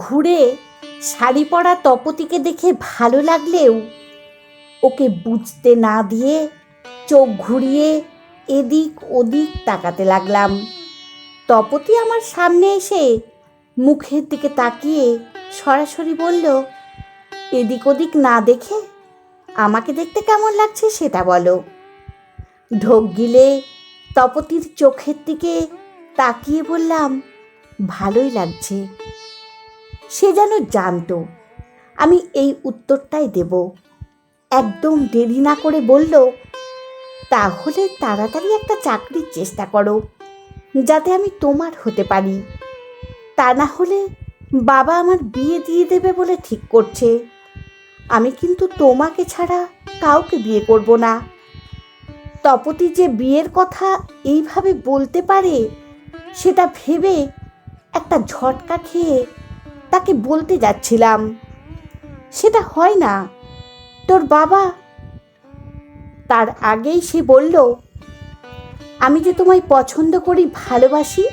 ঘুরে শাড়ি পরা তপতিকে দেখে ভালো লাগলেও ওকে বুঝতে না দিয়ে চোখ ঘুরিয়ে এদিক ওদিক তাকাতে লাগলাম। তপতি আমার সামনে এসে মুখের দিকে তাকিয়ে সরাসরি বলল, এদিক ওদিক না দেখে আমাকে দেখতে কেমন লাগছে সেটা বলো। ঢোক গিলে তপতির চোখের দিকে তাকিয়ে বললাম, ভালোই লাগছে। সে যেন জানতো। আমি এই উত্তরটাই দেব। একদম দেরি না করে বলল, তাহলে তাড়াতাড়ি একটা চাকরির চেষ্টা করো, যাতে আমি তোমার হতে পারি। তা না হলে বাবা আমার বিয়ে দিয়ে দেবে বলে ঠিক করছে। আমি কিন্তু তোমাকে ছাড়া কাউকে বিয়ে করব না। তপতি যে বিয়ের কথা এইভাবে বলতে পারে, সেটা ভেবে একটা ঝটকা খেয়ে তাকে বলতে যাচ্ছিলাম। সেটা হয় না। তোর বাবা? তার আগেই সে বলল, আমি যে তোমায় পছন্দ করি, ভালোবাসি,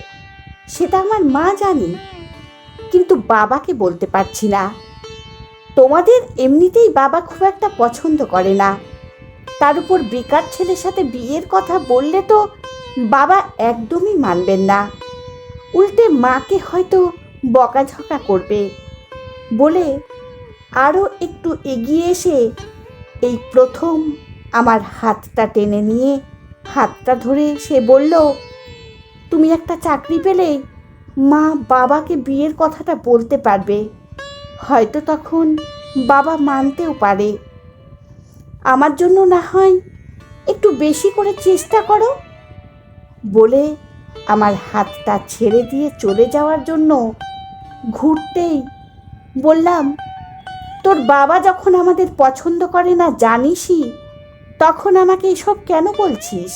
সেটা আমার মা জানে। কিন্তু বাবাকে বলতে পারছি না। তোমাদের এমনিতেই বাবা খুব একটা পছন্দ করে না। তার উপর বেকার ছেলের সাথে বিয়ের কথা বললে তো বাবা একদমই মানবেন না। উল্টে মাকে হয়তো বকাঝকা করবে। বলে আরও একটু এগিয়ে এসে এই প্রথম আমার হাতটা টেনে নিয়ে হাতটা ধরে সে বলল, তুমি একটা চাকরি পেলে মা বাবাকে বিয়ের কথাটা বলতে পারবে। হয়তো তখন বাবা মানতেও পারে। আমার জন্য না হয় একটু বেশি করে চেষ্টা করো। বলে আমার হাতটা ছেড়ে দিয়ে চলে যাওয়ার জন্য ঘুরতেই বললাম, তোর বাবা যখন আমাদের পছন্দ করে না জানিসই, তখন আমাকে এসব কেন বলছিস?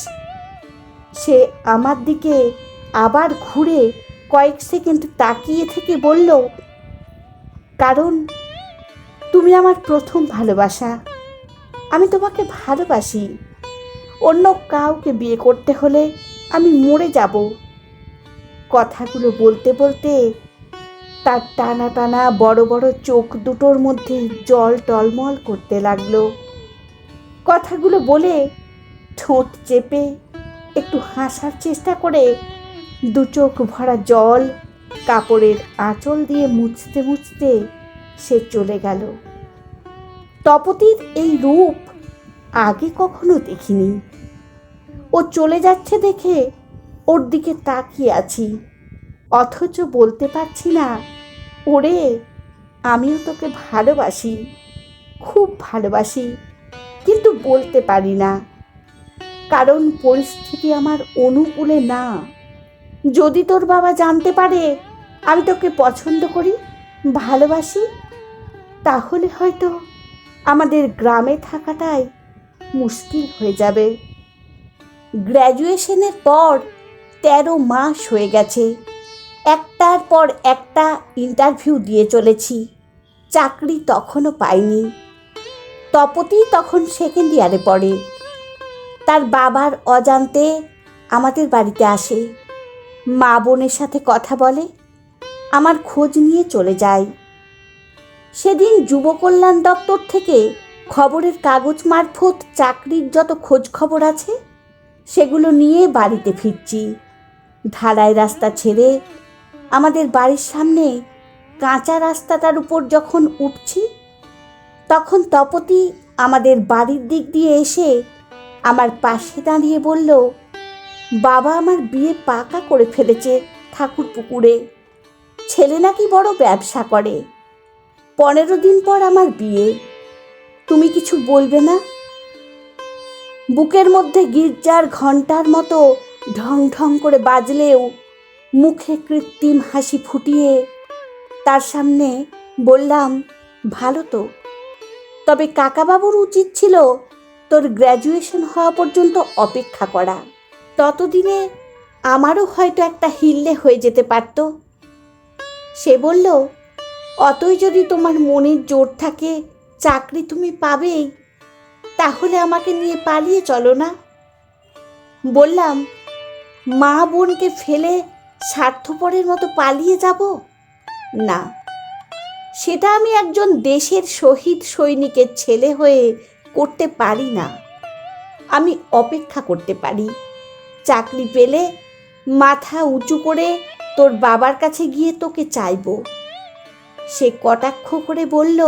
সে আমার দিকে আবার ঘুরে কয়েক সেকেন্ড তাকিয়ে থেকে বলল, কারণ তুমি আমার প্রথম ভালোবাসা। আমি তোমাকে ভালোবাসি। অন্য কাউকে বিয়ে করতে হলে আমি মরে যাব। কথাগুলো বলতে বলতে তার টানা টানা বড় বড় চোখ দুটোর মধ্যে জল টলমল করতে লাগল। কথাগুলো বলে ঠোঁট চেপে একটু হাসার চেষ্টা করে দু চোখ ভরা জল কাপড়ের আঁচল দিয়ে মুছতে মুছতে সে চলে গেল। তপতির এই রূপ আগে কখনো দেখিনি। ও চলে যাচ্ছে দেখে ওর দিকে তাকিয়ে আছি। অথচ বলতে পারছি না, ওরে, আমিও তোকে ভালোবাসি, খুব ভালোবাসি, কিন্তু বলতে পারি না। কারণ পরিস্থিতি আমার অনুকূলে না। যদি তোর বাবা জানতে পারে আমি তোকে পছন্দ করি, ভালোবাসি, তাহলে হয়তো আমাদের গ্রামে থাকাটাই মুশকিল হয়ে যাবে। গ্র্যাজুয়েশনের পর তেরো মাস হয়ে গেছে। একটার পর একটা ইন্টারভিউ দিয়ে চলেছি। চাকরি তখনও পাইনি। তপতি তখন সেকেন্ড ইয়ারে পড়ে। তার বাবার অজান্তে আমাদের বাড়িতে আসে। মা বোনের সাথে কথা বলে, আমার খোঁজ নিয়ে চলে যায়। সেদিন যুব কল্যাণ দপ্তর থেকে খবরের কাগজ মারফত চাকরির যত খোঁজ খবর আছে সেগুলো নিয়ে বাড়িতে ফিরছি। ঢালাই রাস্তা ছেড়ে আমাদের বাড়ির সামনে কাঁচা রাস্তাটার উপর যখন উঠছি, তখন তপতি আমাদের বাড়ির দিক দিয়ে এসে আমার পাশে দাঁড়িয়ে বলল, বাবা আমার বিয়ে পাকা করে ফেলেছে ঠাকুর পুকুরে। ছেলে নাকি বড় ব্যবসা করে। পনেরো দিন পর আমার বিয়ে। তুমি কিছু বলবে না? বুকের মধ্যে গির্জার ঘণ্টার মতো ঢং ঢং করে বাজলেও মুখে কৃত্রিম হাসি ফুটিয়ে তার সামনে বললাম, ভালো তো। তবে কাকাবাবুর উচিত ছিল তোর গ্র্যাজুয়েশন হওয়া পর্যন্ত অপেক্ষা করা। ততদিনে আমারও হয়তো একটা হিল্লে হয়ে যেতে পারত সে বলল, অতই যদি তোমার মনের জোর থাকে, চাকরি তুমি পাবেই। তাহলে আমাকে নিয়ে পালিয়ে চলো না। বললাম, মা বোনকে ফেলে স্বার্থপরের মতো পালিয়ে যাব? না, সেটা আমি একজন দেশের শহীদ সৈনিকের ছেলে হয়ে করতে পারি না। আমি অপেক্ষা করতে পারি। চাকরি পেলে মাথা উঁচু করে তোর বাবার কাছে গিয়ে তোকে চাইব। সে কটাক্ষ করে বলল,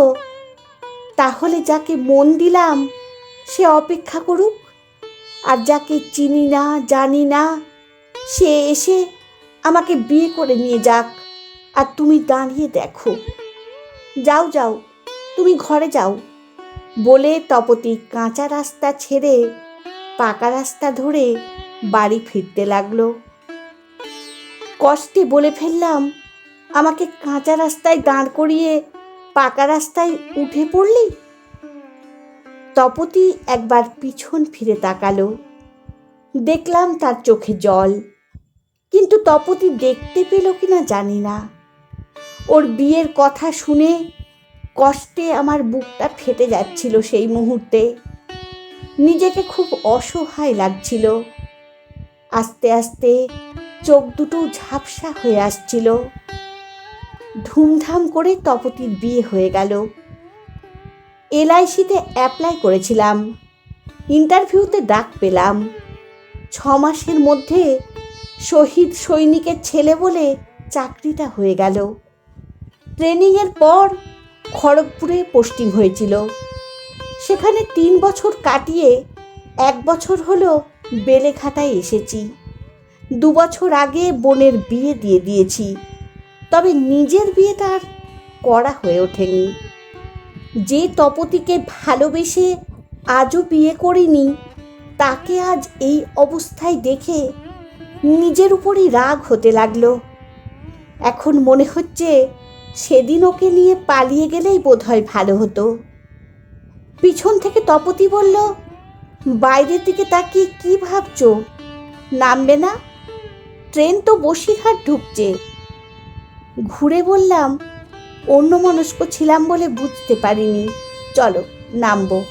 তাহলে যাকে মন দিলাম সে অপেক্ষা করুক। আর যাকে চিনি না, জানি না, সে এসে আমাকে বিয়ে করে নিয়ে যাক। আর তুমি দাঁড়িয়ে দেখো। যাও যাও, তুমি ঘরে যাও। বলে তপতি কাঁচা রাস্তা ছেড়ে পাকা রাস্তা ধরে বাড়ি ফিরতে লাগল। কষ্টে বলে ফেললাম, আমাকে কাঁচা রাস্তায় দাঁড় করিয়ে পাকা রাস্তায় উঠে পড়লি? তপতি একবার পিছন ফিরে তাকালো। দেখলাম তার চোখে জল। কিন্তু তপতি দেখতে পেল কিনা জানি না। ওর বিয়ের কথা শুনে কষ্টে আমার বুকটা ফেটে যাচ্ছিল সেই মুহূর্তে। নিজেকে খুব অসহায় লাগছিল। আস্তে আস্তে চোখ দুটো ঝাপসা হয়ে আসছিল। ধুমধাম করে তপতির বিয়ে হয়ে গেল। এলআইসিতে অ্যাপ্লাই করেছিলাম। ইন্টারভিউতে ডাক পেলাম। ছ মাসের মধ্যে শহীদ সৈনিকের ছেলে বলে চাকরিটা হয়ে গেল। ট্রেনিংয়ের পর খড়গপুরে পোস্টিং হয়েছিল। সেখানে তিন বছর কাটিয়ে এক বছর হলো বেলেঘাটায় এসেছি। দু বছর আগে বোনের বিয়ে দিয়ে দিয়েছি। তবে নিজের বিয়েটা আর করা হয়ে ওঠেনি। যে তপতিকে ভালোবেসে আজও বিয়ে করিনি, তাকে আজ এই অবস্থায় দেখে নিজের উপরই রাগ হতে লাগল। এখন মনে হচ্ছে সেদিন ওকে নিয়ে পালিয়ে গেলেই বোধহয় ভালো হতো। পিছন থেকে তপতি বলল, বাইরের দিকে তাকিয়ে কি ভাবছ? নামবে না? ট্রেন তো বসিরহাট ঢুকছে। ঘুরে বললাম অন্য মনস্ক ছিলাম বলে বুঝতে পারিনি। চলো, নামবো।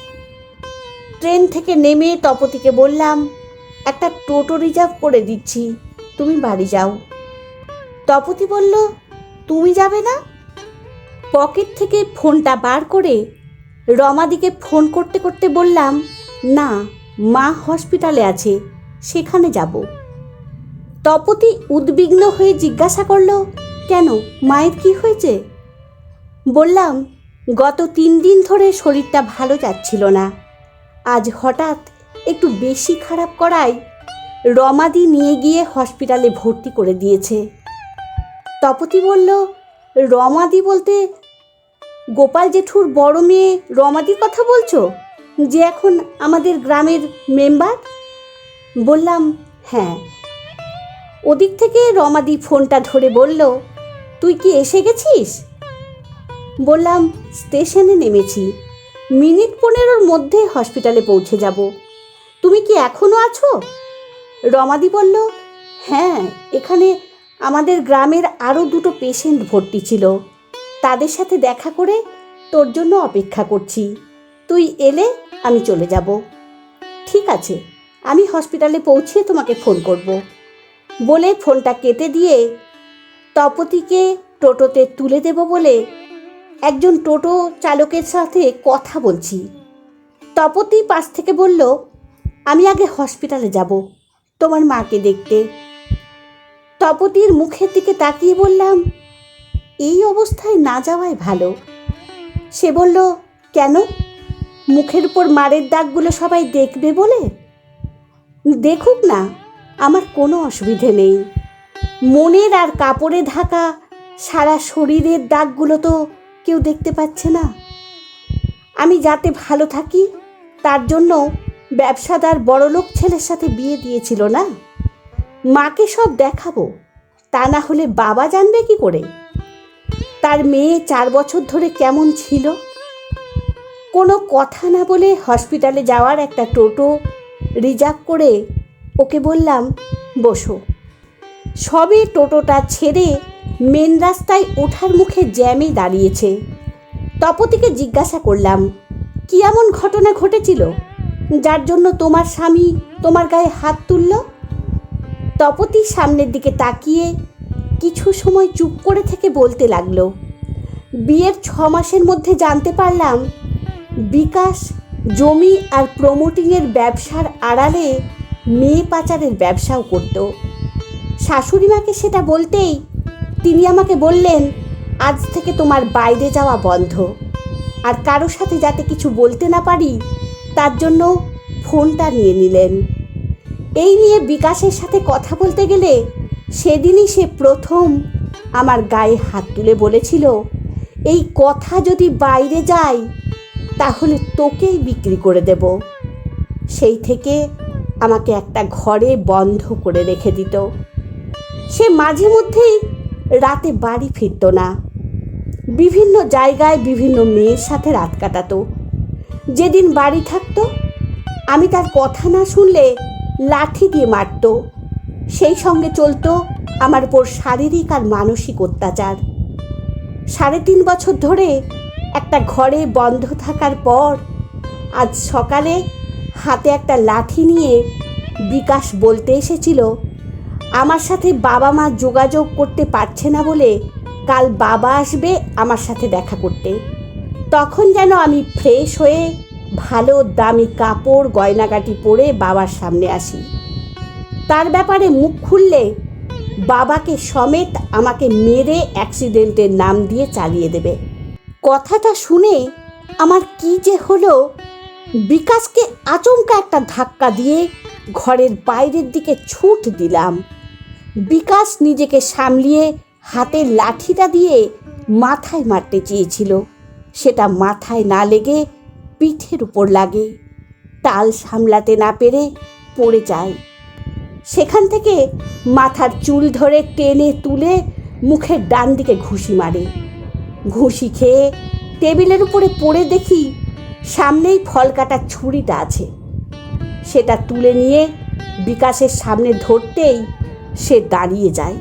ট্রেন থেকে নেমে তপতিকে বললাম, একটা টোটো রিজার্ভ করে দিচ্ছি, তুমি বাড়ি যাও। তপতি বলল, তুমি যাবে না? পকেট থেকে ফোনটা বার করে রমাদিকে ফোন করতে করতে বললাম, না, মা হসপিটালে আছে, সেখানে যাব। তপতি উদ্বিগ্ন হয়ে জিজ্ঞাসা করল, কেন, মায়ের কি হয়েছে? বললাম, গত তিন দিন ধরে শরীরটা ভালো যাচ্ছিল না। আজ হঠাৎ একটু বেশি খারাপ করায় রমাদি নিয়ে গিয়ে হসপিটালে ভর্তি করে দিয়েছে। তপতি বলল, রমাদি বলতে গোপাল জেঠুর বড় মেয়ে রমাদির কথা বলছো? যে এখন আমাদের গ্রামের মেম্বার? বললাম হ্যাঁ। ওদিক থেকে রমাদি ফোনটা ধরে বলল, তুই কি এসে গেছিস? বললাম, স্টেশনে নেমেছি। মিনিট পনেরোর মধ্যে হসপিটালে পৌঁছে যাব। তুমি কি এখনও আছো? রমাদি বলল হ্যাঁ এখানে আমাদের গ্রামের আরও দুটো পেশেন্ট ভর্তি ছিল। তাদের সাথে দেখা করে তোর জন্য অপেক্ষা করছি। তুই এলে আমি চলে যাব। ঠিক আছে, আমি হসপিটালে পৌঁছে তোমাকে ফোন করব। বলে ফোনটা কেটে দিয়ে তপতিকে টোটোতে তুলে দেব বলে একজন টোটো চালকের সাথে কথা বলছি। তপতি পাশ থেকে বলল, আমি আগে হসপিটালে যাব, তোমার মাকে দেখতে। তপতির মুখের দিকে তাকিয়ে বললাম, এই অবস্থায় না যাওয়াই ভালো। সে বলল, কেন? মুখের উপর মারের দাগগুলো সবাই দেখবে বলে? দেখুক না, আমার কোনো অসুবিধে নেই। মনের আর কাপড়ে ঢাকা সারা শরীরের দাগগুলো তো কেউ দেখতে পাচ্ছে না। আমি যাতে ভালো থাকি, তার জন্য ব্যবসাদার বড়লোক ছেলের সাথে বিয়ে দিয়েছিল না? মাকে সব দেখাবো, তা না হলে বাবা জানবে কি করে? তার মেয়ে চার বছর ধরে কেমন ছিল? কোনো কথা না বলে হসপিটালে যাওয়ার একটা টোটো রিজার্ভ করে ওকে বললাম, বসো। সবে টোটোটা ছেড়ে মেন রাস্তায় ওঠার মুখে জ্যামে দাঁড়িয়েছে। তপতিকে জিজ্ঞাসা করলাম, কি এমন ঘটনা ঘটেছিল? যার জন্য তোমার স্বামী তোমার গায়ে হাত তুলল? তপতি সামনের দিকে তাকিয়ে কিছু সময় চুপ করে থেকে বলতে লাগল, বিয়ের ছ মাসের মধ্যে জানতে পারলাম, বিকাশ জমি আর প্রমোটিংয়ের ব্যবসার আড়ালে মেয়ে পাচারের ব্যবসাও করত। শাশুড়ি মাকে সেটা বলতেই তিনি আমাকে বললেন, আজ থেকে তোমার বাইরে যাওয়া বন্ধ। আর কারোর সাথে যাতে কিছু বলতে না পারি, তার জন্য ফোনটা নিয়ে নিলেন। এই নিয়ে বিকাশের সাথে কথা বলতে গেলে সেদিনই সে প্রথম আমার গায়ে হাত তুলে বলেছিল, এই কথা যদি বাইরে যায়, তাহলে তোকেই বিক্রি করে দেব। সেই থেকে আমাকে একটা ঘরে বন্ধ করে রেখে দিত। সে মাঝে মধ্যেই রাতে বাড়ি ফিরত না। বিভিন্ন জায়গায় বিভিন্ন মেয়ের সাথে রাত কাটাতো। যেদিন বাড়ি থাকতো, আমি তার কথা না শুনলে লাঠি দিয়ে মারতো। সেই সঙ্গে চলতো আমার উপর শারীরিক আর মানসিক অত্যাচার। সাড়ে তিন বছর ধরে একটা ঘরে বন্ধ থাকার পর আজ সকালে হাতে একটা লাঠি নিয়ে বিকাশ বলতে এসেছিল আমার সাথে বাবা মা যোগাযোগ করতে পারছে না বলে কাল বাবা আসবে আমার সাথে দেখা করতে। তখন যেন আমি ফ্রেশ হয়ে ভালো দামি কাপড়, গয়নাগাটি পরে বাবার সামনে আসি। তার ব্যাপারে মুখ খুললে বাবাকে সমেত আমাকে মেরে অ্যাক্সিডেন্টের নাম দিয়ে চালিয়ে দেবে। কথাটা শুনে আমার কি যে হলো, বিকাশকে আচমকা একটা ধাক্কা দিয়ে ঘরের বাইরের দিকে ছুট দিলাম। বিকাশ নিজেকে সামলিয়ে হাতের লাঠিটা দিয়ে মাথায় মারতে চেয়েছিল। সেটা মাথায় না লেগে পিঠের উপর লাগে। তাল সামলাতে না পেরে পড়ে যায়। সেখান থেকে মাথার চুল ধরে টেনে তুলে মুখের ডান দিকে ঘুষি মারে। ঘুষি খেয়ে টেবিলের উপরে পড়ে দেখি সামনেই ফল কাটার ছুরিটা আছে। সেটা তুলে নিয়ে বিকাশের সামনে ধরতেই সে দাঁড়িয়ে যায়।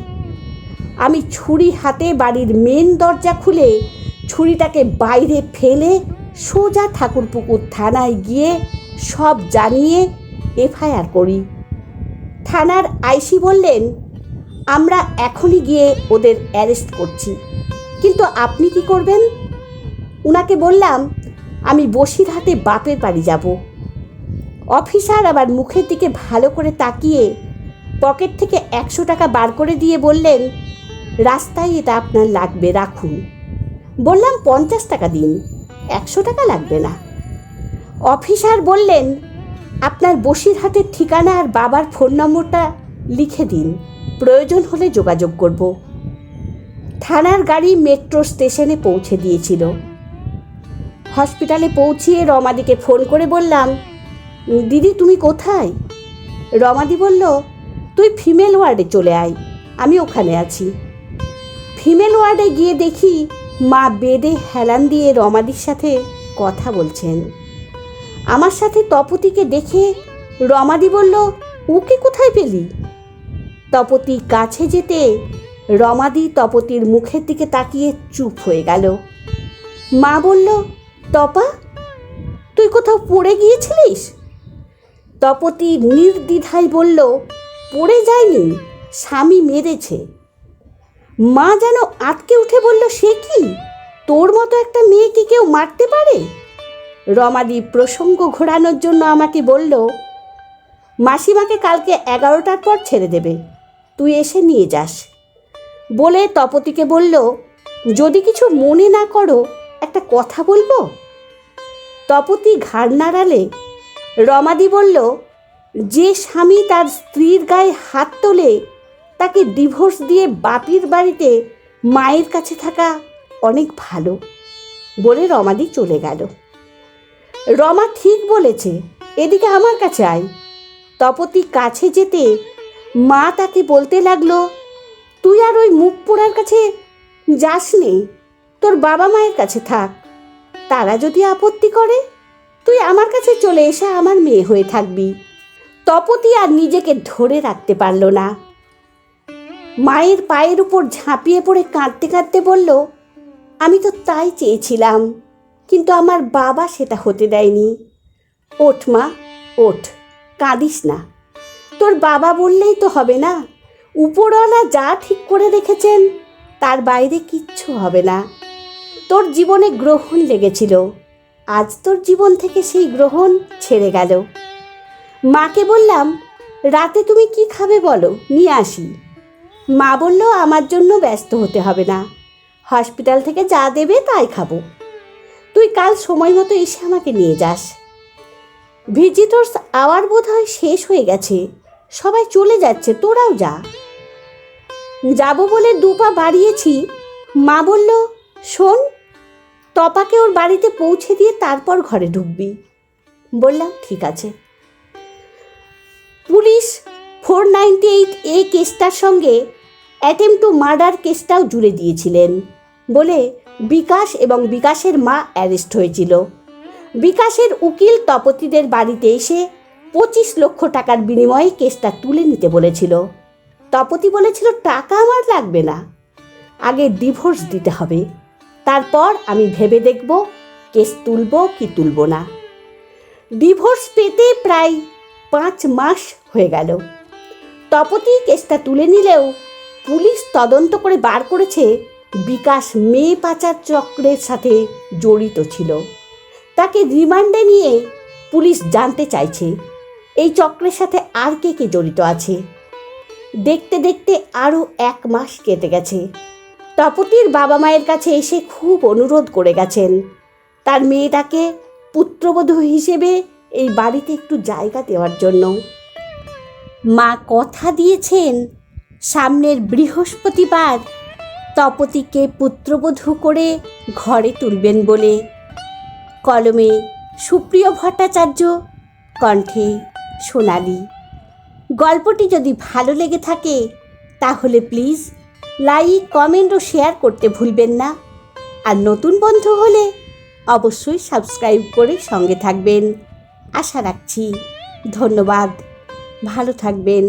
আমি ছুরি হাতে বাড়ির মেন দরজা খুলে ছুরিটাকে বাইরে ফেলে সোজা ঠাকুরপুকুর থানায় গিয়ে সব জানিয়ে এফআইআর করি। থানার আইসি বললেন, আমরা এখনই গিয়ে ওদের অ্যারেস্ট করছি। কিন্তু আপনি কি করবেন? উনাকে বললাম, আমি বসিরহাটে বাপের বাড়ি যাব। অফিসার আবার মুখের দিকে ভালো করে তাকিয়ে পকেট থেকে একশো টাকা বার করে দিয়ে বললেন, রাস্তায় এটা আপনার লাগবে, রাখুন। বললাম, পঞ্চাশ টাকা দিন, একশো টাকা লাগবে না। অফিসার বললেন, আপনার বসিরহাটের ঠিকানা আর বাবার ফোন নম্বরটা লিখে দিন, প্রয়োজন হলে যোগাযোগ করব। থানার গাড়ি মেট্রো স্টেশনে পৌঁছে দিয়েছিল। হসপিটালে পৌঁছিয়ে রমাদিকে ফোন করে বললাম, দিদি, তুমি কোথায়? রমাদি বলল তুই ফিমেল ওয়ার্ডে চলে আয়, আমি ওখানে আছি। ফিমেল ওয়ার্ডে গিয়ে দেখি মা বেদে হেলান দিয়ে রমাদির সাথে কথা বলছেন। আমার সাথে তপতিকে দেখে রমাদি বলল, ওকে কোথায় পেলি? তপতি কাছে যেতে রমাদি তপতির মুখের দিকে তাকিয়ে চুপ হয়ে গেল। মা বলল তপা তুই কোথাও পড়ে গিয়েছিলিস? তপতি নির্দ্বিধায় বলল পড়ে যায়নি? স্বামী মেরেছে মা যেন আটকে উঠে বলল, সে কি? তোর মতো একটা মেয়ে কি কেউ মারতে পারে? রমাদি প্রসঙ্গ ঘোরানোর জন্য আমাকে বলল, মাসিমাকে কালকে এগারোটার পর ছেড়ে দেবে। তুই এসে নিয়ে যাস। বলে তপতিকে বলল, যদি কিছু মনে না করো, একটা কথা বলব? তপতি ঘাড় নাড়ালে রমাদি বলল যে স্বামী তার স্ত্রীর গায়ে হাত তোলে, তাকে ডিভোর্স দিয়ে বাপির বাড়িতে মায়ের কাছে থাকা অনেক ভালো বলে রমাদি চলে গেল। রমা ঠিক বলেছে, এদিকে আমার কাছে আয়। তপতি কাছে যেতে মা তাকে বলতে লাগল, তুই আর ওই মুখ পোড়ার কাছে যাস নে, তোর বাবা মায়ের কাছে থাক। তারা যদি আপত্তি করে, তুই আমার কাছে চলে এসে আমার মেয়ে হয়ে থাকবি। তপতি আর নিজেকে ধরে রাখতে পারল না। মায়ের পায়ের উপর ঝাঁপিয়ে পড়ে কাঁদতে কাঁদতে বলল, আমি তো তাই চেয়েছিলাম, কিন্তু আমার বাবা সেটা হতে দেয়নি। ওঠ মা, ওঠ, কাঁদিস না। তোর বাবা বললেই তো হবে না, উপরওয়ালা যা ঠিক করে রেখেছেন, তার বাইরে কিচ্ছু হবে না। তোর জীবনে গ্রহণ লেগেছিল, আজ তোর জীবন থেকে সেই গ্রহণ ছেড়ে গেল। মাকে বললাম, রাতে তুমি কি খাবে বলো? নিয়ে আসি। মা বলল, আমার জন্য ব্যস্ত হতে হবে না। হসপিটাল থেকে যা দেবে তাই খাব। তুই কাল সময় মতো এসে আমাকে নিয়ে যাস। ভিজিটর্স আওয়ার বোধ হয় শেষ হয়ে গেছে। সবাই চলে যাচ্ছে, তোরাও যা। যাব বলে দুপা বাড়িয়েছি। মা বলল, শোন, তপাকে ওর বাড়িতে পৌঁছে দিয়ে তারপর ঘরে ঢুকবি। বললাম, ঠিক আছে। Police four ninety eight A কেসটার সঙ্গে অ্যাটেম্প টু মার্ডার কেসটাও জুড়ে দিয়েছিলেন বলে বিকাশ এবং বিকাশের মা অ্যারেস্ট হয়েছিল। বিকাশের উকিল তপতিদের বাড়িতে এসে পঁচিশ লক্ষ টাকার বিনিময়ে কেসটা তুলে নিতে বলেছিল। তপতি বলেছিল, টাকা আমার লাগবে না। আগে ডিভোর্স দিতে হবে। তারপর আমি ভেবে দেখব কেস তুলব কি তুলব না। ডিভোর্স পেতে প্রায় পাঁচ মাস হয়ে গেল। তপতি কেসটা তুলে নিলেও পুলিশ তদন্ত করে বার করেছে বিকাশ মেয়ে পাচার চক্রের সাথে জড়িত ছিল। তাকে রিমান্ডে নিয়ে পুলিশ জানতে চাইছে, এই চক্রের সাথে আর কে কে জড়িত আছে। দেখতে দেখতে আরও এক মাস কেটে গেছে। তপতির বাবা মায়ের কাছে এসে খুব অনুরোধ করে গেছেন। তার মেয়েটাকে পুত্রবধূ হিসেবে এই বাড়িতে একটু জায়গা দেওয়ার জন্য। মা কথা দিয়েছেন, সামনের বৃহস্পতিবার তপতিকে পুত্রবধূ করে ঘরে তুলবেন বলে। কলমে সুপ্রিয় ভট্টাচার্য কণ্ঠে সোনালি। গল্পটি যদি ভালো লেগে থাকে, তাহলে প্লিজ লাইক, কমেন্ট ও শেয়ার করতে ভুলবেন না। আর নতুন বন্ধু হলে অবশ্যই সাবস্ক্রাইব করে সঙ্গে থাকবেন। আশা রাখছি। ধন্যবাদ। ভালো থাকবেন।